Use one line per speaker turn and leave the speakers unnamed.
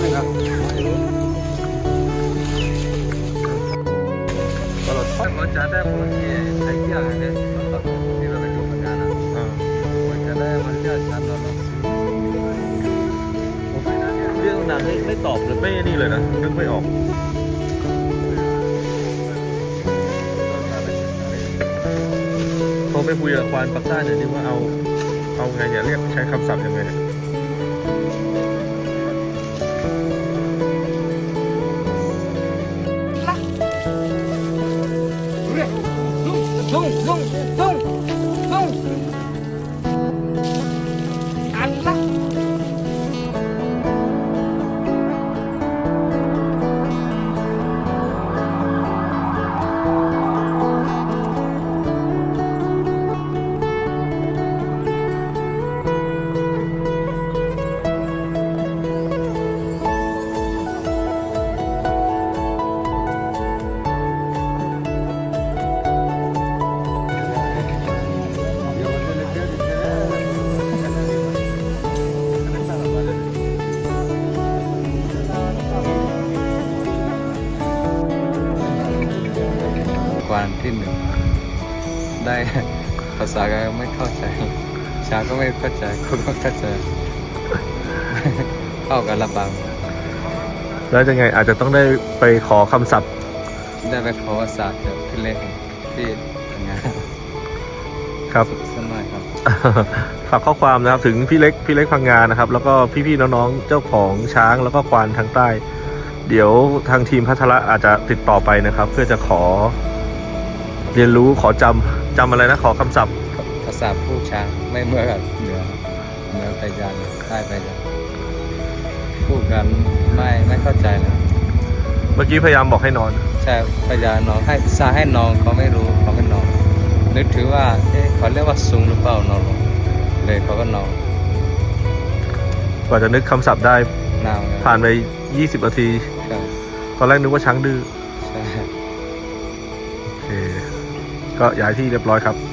หนึ่งครับ
ก็
รถจะได้คนที่ใช้เกียเนี่ยที่เราไปดูเหมืนกันะควรจะได้มันเลือกชัดเล้ว
เรื่องนั้นไม่ไม่ตอบหรือไม่นี่เลยนะนึกไม่ออกโทรไปคุยกับควานปักใต้เดี๋ยวนี้ว่าเอา เอาไงอย่าเรียกใช้คำศัพท์ยังไงเนี่ย
中
中中
กวานที่หนึ่งได้ภาษาก็ไม่เข้าใจชาก็ไม่เข้าใจคนก็เข้าใจเข้ากันลำบาก
แล้วจะไงอาจจะต้องได้ไปขอคำศัพท์
ได้ไปขอภาษาจากพี่เล็กที่ทำงาน
ครับ
สมัยครับ
ฝากข้อความนะครับถึงพี่เล็กพี่เล็กพังงานนะครับ แล้วก็พี่ๆน้องๆเจ้าของช้างแล้วก็ควานทางใต้ เดี๋ยวทางทีมพัทละอาจจะติดต่อไปนะครับ เพื่อจะขอ เรียนรู้ขอจำจำอะไรนะ ขอคำศัพท์
ภาษาผู้ช้างไม่เหมื่อนกับเหนือเหนือไปยันใต้ไปยันพูดกันไม่ไม่เข้าใจเลย
เมื่อกี้พยายามบอกให้นอน
ใช่พยาน้องให้ซาให้น้องเขาไม่รู้เขาไม่นอนนึกถือว่าเอ๊ะเขาเรียกว่าซุงหรือเปล่านอนลงเลยเขาก็นอน
กว่าจะนึกคำศัพท์ได้
นาวเลยผ่านไ
ป 20นาที
ครับ
ตอนแรกนึกว่าช้างดื้อ
ใช่ โอ
เค ก็ย้ายที่เรียบร้อยครับ